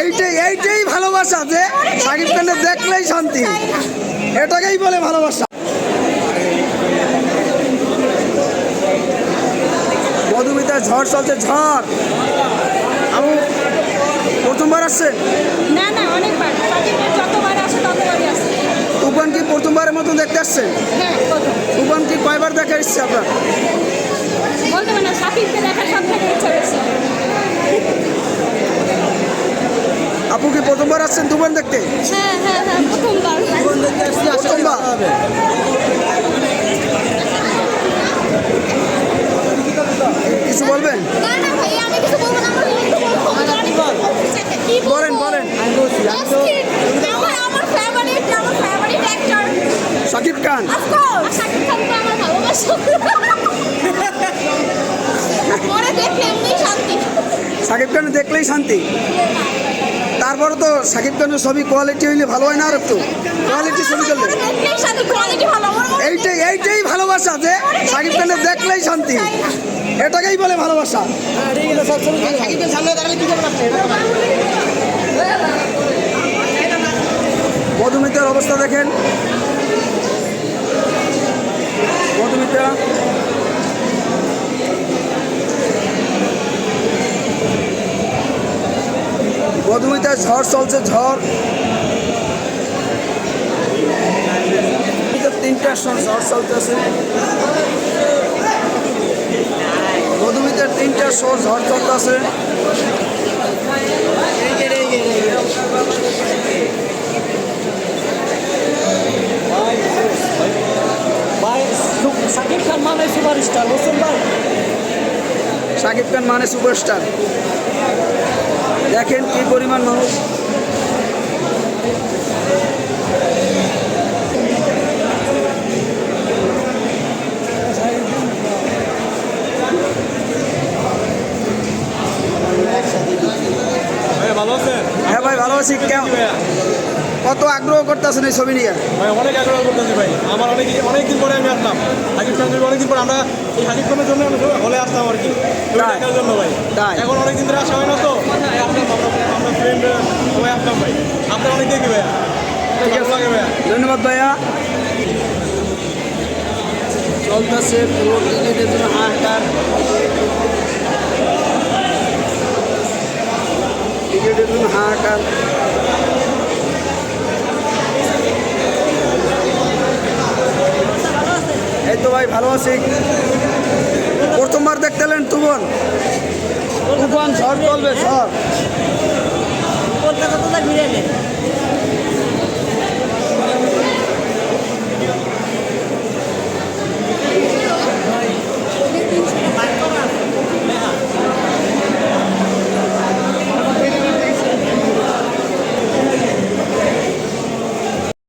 এইটাই এইটাই ভালোবাসা যে সাকিব খানের দেখলেই শান্তি। এটাকেই বলে ভালোবাসা। মধুমিতা ঝড় চলছে ঝড়। আমি প্রথমবার আসছেন না না অনেকবার। যতবার আসে ততবারই আসে। তুফান কি প্রথমবারের মতো দেখতে আসছেন হ্যাঁ তুফান কি কয়বার দেখা এসছে আপনার? বলতে সাকিবকে দেখার সব থেকে ইচ্ছা আপু কি প্রথমবার আসছেন তুফান দেখতে? হ্যাঁ হ্যাঁ হ্যাঁ প্রথমবার। প্রথমবার। কিছু বলবেন? না না ভাই আমি কিছু বলব না আমার কি বলব? বলেন, বলেন। সাকিব খান। আমার ভালোবাসা। সাকিব খান দেখলেই শান্তি। তারপরে তো সাকিব খানের ছবি কোয়ালিটি হইলে ভালো হয় না আর একটু। কোয়ালিটি ছবি হয় এইটাই এইটাই ভালোবাসা যে সাকিব খানের দেখলেই শান্তি। এটাকেই বলে ভালোবাসা। মধুমিতার অবস্থা দেখেন। মধুমিতা মধুমিতার ঝড় চলছে ঝড়। তিনটার সময় ঝড় চলতেছে। মধুমিতার তিনটার শো ঝড় চলতেছে। ভাই সাকিব খান মানে সুপারস্টার বুঝছেন ভাই। শাকিব খান মানে সুপারস্টার। দেখেন কি পরিমাণ মানুষ। হ্যাঁ ভাই ভালো আছি। কেমন কত আগ্রহ করতেছেন এই ছবি নিয়ে? ভাই অনেক আগ্রহ করতেছি ভাই। আমার অনেক অনেক দিন পরে আমি আসলাম। হাকিব খান অনেক দিন পরে আমরা এই হাকিব খানের জন্য আমরা হলে আসতাম আর কি। ছবি? দেখার জন্য ভাই। এখন অনেক দিন ধরে আসা হয় না তো তাই আসলাম আমরা আমরা ফ্রেন্ড সবাই আসলাম ভাই আপনার অনেক দেখি ভাইয়া ঠিক ভালো আছে। লাগে ভাইয়া ধন্যবাদ ভাইয়া। চলতেছে পুরো টিকিটের জন্য হাহাকার। টিকিটের জন্য হাহাকার। এই তো ভাই ভালো আছি। প্রথমবার দেখতে এলেন তুফান। তুফান ঝড় চলবে ঝড় কলকাতা তো ঘুরে এলেন